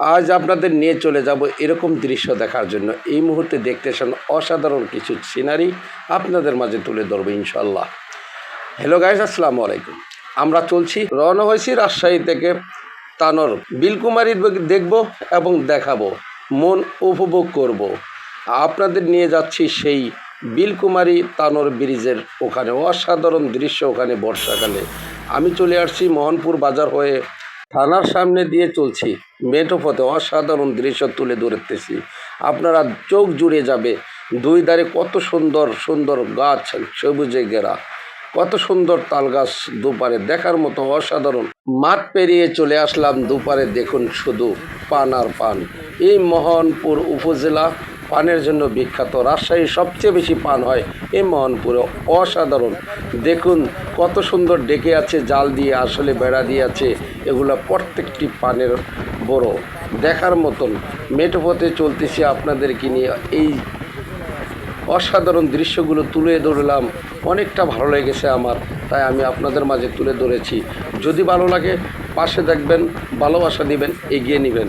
আজ আপনাদের নিয়ে চলে যাব এরকম দৃশ্য দেখার জন্য। এই মুহূর্তে দেখতে দেখতেছেন অসাধারণ কিছু সিনারি আপনাদের মাঝে তুলে ধরবো ইনশাল্লাহ হ্যালো গাইস আসসালামু আলাইকুম। আমরা চলছি, রওনা হয়েছি রাজশাহী থেকে তানর বিলকুমারী দেখব এবং দেখাবো। মন উপভোগ করব। আপনাদের নিয়ে যাচ্ছি সেই বিলকুমারী তানর ব্রিজের ওখানে। অসাধারণ দৃশ্য ওখানে বর্ষাকালে। আমি চলে আসছি মোহনপুর বাজার হয়ে থানার সামনে দিয়ে চলছি। মেঠো পথে অসাধারণ দৃশ্য তুলে ধরতেছি। আপনারা চোখ জুড়ে যাবে দুই ধারে কত সুন্দর সুন্দর গাছ, সবুজে ঘেরা। কত সুন্দর তাল গাছ দুপারে। দেখার মতো অসাধারণ। মাঠ পেরিয়ে চলে আসলাম দুপারে। দেখুন শুধু পান আর পান। এই মোহনপুর উপজেলা পানের জন্য বিখ্যাত রাজশাহী সবচেয়ে বেশি পান হয় এই মোহনপুরে। অসাধারণ। দেখুন কত সুন্দর ডেকে আছে, জাল দিয়ে আসলে বেড়া দিয়ে আছে। এগুলো প্রত্যেকটি পানের বড়। দেখার মতন মেঠো পথে চলতেছি আপনাদেরকে নিয়ে। এই অসাধারণ দৃশ্যগুলো তুলে ধরলাম। অনেকটা ভালো লেগেছে আমার, তাই আমি আপনাদের মাঝে তুলে ধরেছি। যদি ভালো লাগে, পাশে দেখবেন, ভালোবাসা দিবেন, এগিয়ে নেবেন।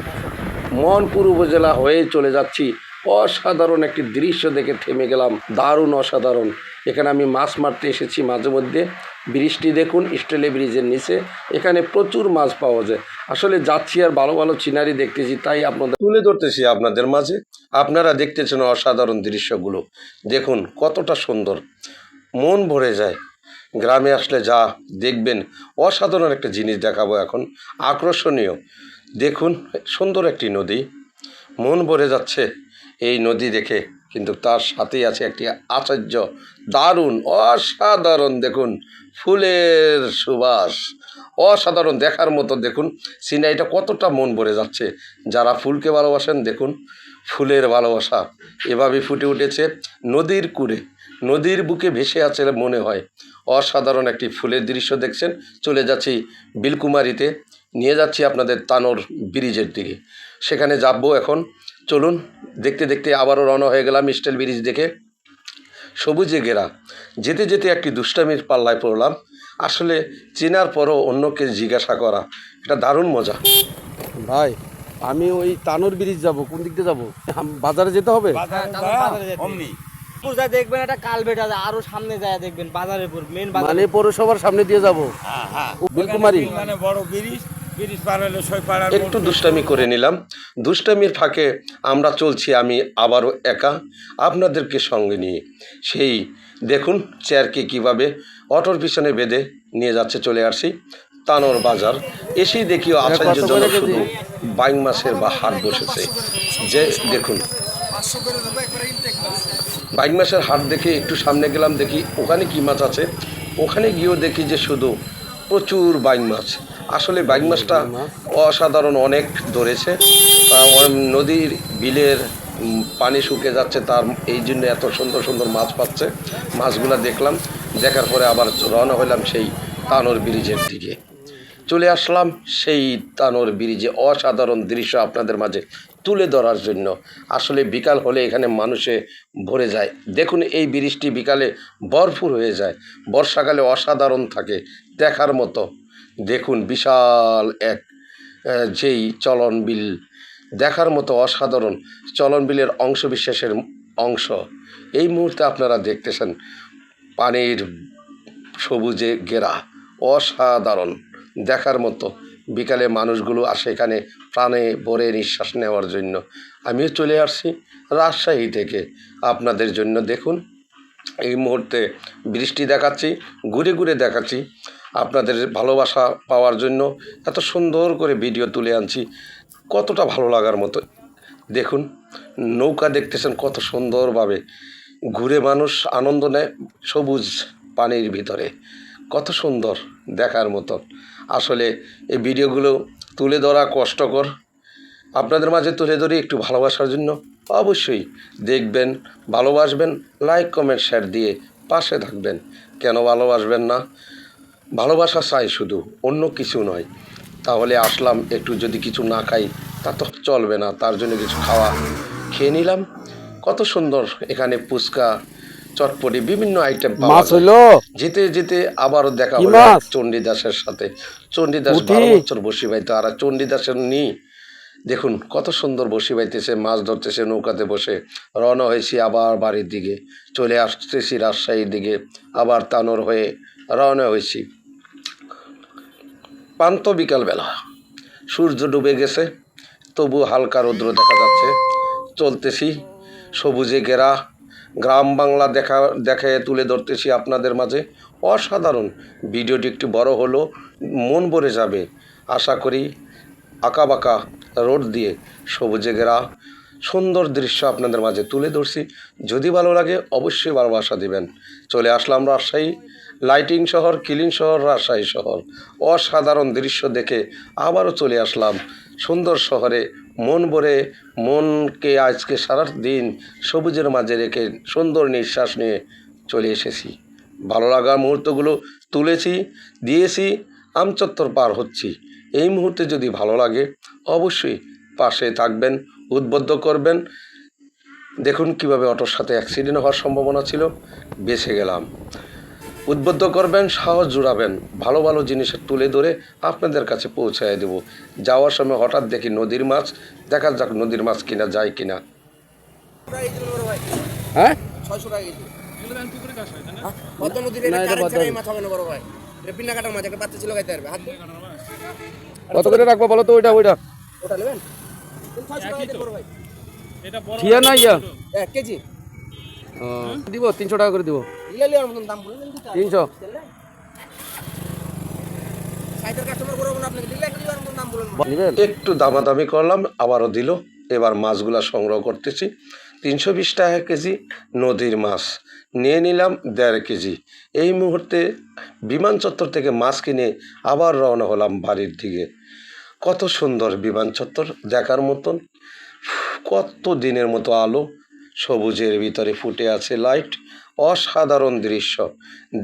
মোহনপুর উপজেলা হয়ে চলে যাচ্ছি। অসাধারণ একটি দৃশ্য দেখে থেমে গেলাম। দারুণ অসাধারণ। এখানে আমি মাছ মারতে এসেছি মাঝে মধ্যে। ব্রিজটি দেখুন স্টেলে ব্রিজের নিচে। এখানে প্রচুর মাছ পাওয়া যায়। আসলে যাচ্ছি আর ভালো ভালো চিনারি দেখতেছি, তাই আপনাদের তুলে ধরতেছি আপনাদের মাঝে। আপনারা দেখতেছেন অসাধারণ দৃশ্যগুলো। দেখুন, কতটা সুন্দর। মন ভরে যায়। গ্রামে আসলে যা দেখবেন, অসাধারণ একটা জিনিস দেখাবো এখন। আকর্ষণীয়। দেখুন, সুন্দর একটি নদী। মন ভরে যাচ্ছে। এই নদী দেখে কিন্তু তার সাথেই আছে একটি আশ্চর্য, দারুণ, অসাধারণ দেখুন, ফুলের সুবাস। অসাধারণ দেখার মতো দেখুন সিনারিটা কতটা মন ভরে যাচ্ছে। যারা ফুলকে ভালোবাসেন দেখুন, ফুলের ভালোবাসা এভাবে ফুটে উঠেছে নদীর কুড়ে। নদীর বুকে ভেসে আছে মনে হয়। অসাধারণ একটি ফুলের দৃশ্য দেখছেন। চলে যাচ্ছি বিলকুমারিতে। নিয়ে যাচ্ছি আপনাদের তানোর ব্রিজের দিকে। সেখানে যাব এখন। চলুন দেখতে দেখতে আবারও রওনা হয়ে গেলাম স্টেল ব্রিজ দেখে। সবুজে ঘেরা যেতে যেতে একটি দুষ্টামির পাল্লায় পড়লাম। আসলে চেনার পরও অন্যকে জিজ্ঞাসা করা এটা দারুণ মজা। ভাই আমি ওই তানোর ব্রিজ যাব কোন দিক দিয়ে যাব? বাজারে যেতে হবে? অমনি। দেখবেন একটা কালবেট আছে আরও সামনে যায় দেখবেন মেন বাজার। মানে পৌরসভার সামনে দিয়ে যাব। হ্যাঁ হ্যাঁ। মানে বড় ব্রিজ একটু দুষ্টামি করে নিলাম। দুষ্টামির ফাঁকে আমরা চলছি আমি আবারও একা। আপনাদেরকে সঙ্গে নিয়ে। সেই দেখুন চেয়ারকে কীভাবে অটোর পিছনে বেঁধে নিয়ে যাচ্ছে চলে আসছি তানোর বাজার। এসেই দেখিও আশ্চর্যজনক শুধু বাইং মাসের বা হাট বসেছে। যে দেখুন। বাইক মাসের হাট দেখে একটু সামনে গেলাম দেখি ওখানে কি মাছ আছে। ওখানে গিয়েও দেখি যে শুধু প্রচুর বাইক মাছ। আসলে বাইক মাছটা অসাধারণ অনেক ধরেছে। নদীর বিলের পানি শুকে যাচ্ছে, তার এই জন্য এত সুন্দর সুন্দর মাছ পাচ্ছে। মাছগুলো দেখলাম, দেখার পরে আবার রওনা হলাম সেই তানোর ব্রিজের দিকে। চলে আসলাম সেই তানোর ব্রিজে, অসাধারণ দৃশ্য আপনাদের মাঝে তুলে ধরার জন্য। আসলে বিকাল হলে এখানে মানুষে ভরে যায়। দেখুন, এই ব্রিজটি বিকালে ভরপুর হয়ে যায়। বর্ষাকালে অসাধারণ থাকে, দেখার মতো। দেখুন বিশাল এক যেই চলন বিল। দেখার মতো অসাধারণ চলন বিলের অংশবিশেষের অংশ। এই মুহূর্তে আপনারা দেখতেছেন পানির সবুজে ঘেরা, অসাধারণ। দেখার মতো বিকালে মানুষগুলো আসে এখানে প্রাণে ভরে নিঃশ্বাস নেওয়ার জন্য। আমিও চলে আসছি রাজশাহী থেকে আপনাদের জন্য। দেখুন, এই মুহূর্তে বৃষ্টি দেখাচ্ছি, ঘুরে ঘুরে দেখাচ্ছি। আপনাদের ভালোবাসা পাওয়ার জন্য এত সুন্দর করে ভিডিও তুলে আনছি। কতটা ভালো লাগার মতো। দেখুন, নৌকা দেখতেছেন কত সুন্দরভাবে। ঘুরে মানুষ আনন্দ নেয় সবুজ পানির ভিতরে। কত সুন্দর দেখার মতো। আসলে এই ভিডিওগুলো তুলে ধরা কষ্টকর। আপনাদের মাঝে তুলে ধরি একটু ভালোবাসার জন্য। অবশ্যই দেখবেন, ভালোবাসবেন লাইক কমেন্ট শেয়ার দিয়ে পাশে থাকবেন। কেন ভালোবাসবেন না? ভালোবাসা চাই শুধু অন্য কিছু নয়। তাহলে আসলাম একটু যদি কিছু না খাই তা তো চলবে না তার জন্য কিছু খাওয়া খেয়ে নিলাম। কত সুন্দর এখানে ফুচকা চটপটি বিভিন্ন আইটেম মাছ হইল? যেতে যেতে আবারও দেখা হলো? চণ্ডীদাসের সাথে। চণ্ডীদাস? বারো বছর বসি ভাই তো আর চণ্ডীদাসের নি। দেখুন কত সুন্দর বসি বাইতেছে মাছ ধরতেছে নৌকাতে বসে। রওনা হয়েছি আবার বাড়ির দিকে। চলে আসতেছি রাজশাহীর দিকে। আবার তানোর হয়ে রওনা হয়েছি। পান্ত বিকালবেলা। সূর্য ডুবে গেছে, তবু হালকা রৌদ্র দেখা যাচ্ছে। চলতেছি সবুজে ঘেরা, গ্রাম বাংলা দেখা, দেখে তুলে ধরতেছি আপনাদের মাঝে। অসাধারণ। ভিডিওটি একটু বড় হলো, মন ভরে যাবে। আশা করি আঁকা বাঁকা রোড দিয়ে সবুজে ঘেরা সুন্দর দৃশ্য আপনাদের মাঝে তুলে ধরছি। যদি ভালো লাগে অবশ্যই ভালোবাসা দিবেন। চলে আসলাম রাজশাহী লাইটিং শহর, কিলিং শহর, রাজশাহী শহর। অসাধারণ দৃশ্য দেখে আবারও চলে আসলাম সুন্দর শহরে। মন ভরে, মনকে আজকে সারা দিন সবুজের মাঝে রেখে সুন্দর নিঃশ্বাস নিয়ে চলে এসেছি। ভালো লাগার মুহূর্তগুলো তুলেছি, দিয়েছি, আমচত্বর পার হচ্ছি। এই মুহূর্তে যদি ভালো লাগে অবশ্যই পাশে থাকবেন উদ্বুদ্ধ করবেন। দেখুন কীভাবে অটোর সাথে অ্যাক্সিডেন্ট হওয়ার সম্ভাবনা ছিল বেঁচে গেলাম। উদ্বুদ্ধ করবেন সাহস জুড়াবেন। ভালো ভালো জিনিস তুলে ধরে আপনাদের কাছে পৌঁছায় দেব। যাওয়ার সময় হঠাৎ দেখি নদীর মাছ দেখা যাক নদীর মাছ কিনা যায় কিনা। হ্যাঁ? দিয়ে। কত করে রাখব বলো তো ওইটা ওইটা। ওটা নেবেন? ঠিয়া না ইয়া? এক কেজি? দিব তিনশো টাকা করে দিব। তিনশো। একটু দামাদামি করলাম আবারও দিল। এবার মাছগুলা সংগ্রহ করতেছি। তিনশো বিশ টাকা কেজি নদীর মাছ। নিয়ে নিলাম দেড় কেজি। এই মুহূর্তে বিমান চত্বর থেকে মাছ কিনে আবার রওনা হলাম বাড়ির দিকে। কত সুন্দর বিমান চত্বর দেখার মতন। কত দিনের মতো আলো। সবুজের ভিতরে ফুটে আছে লাইট। অসাধারণ দৃশ্য।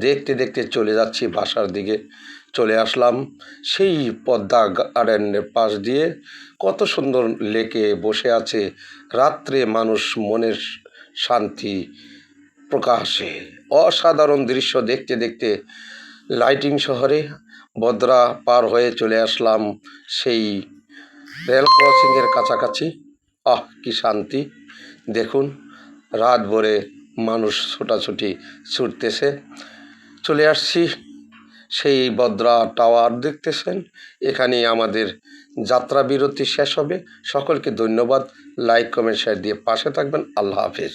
দেখতে দেখতে চলে যাচ্ছি বাসার দিকে। চলে আসলাম সেই পদ্মা গার্ডেনের পাশ দিয়ে। কত সুন্দর লেকে বসে আছে রাত্রে মানুষ মনের শান্তি প্রকাশে। অসাধারণ দৃশ্য দেখতে দেখতে লাইটিং শহরে বদ্রা পার হয়ে চলে আসলাম সেই রেল ক্রসিংয়ের কাছাকাছি। আহ, কি শান্তি। দেখুন, রাত ভরে মানুষ ছোটাছুটি ছুটতেছে। চলে আসছি সেই বদ্রা টাওয়ার দেখতেছেন। এখানেই আমাদের যাত্রা বিরতি শেষ হবে। সকলকে ধন্যবাদ। লাইক, কমেন্ট, শেয়ার দিয়ে পাশে থাকবেন। আল্লাহ হাফেজ।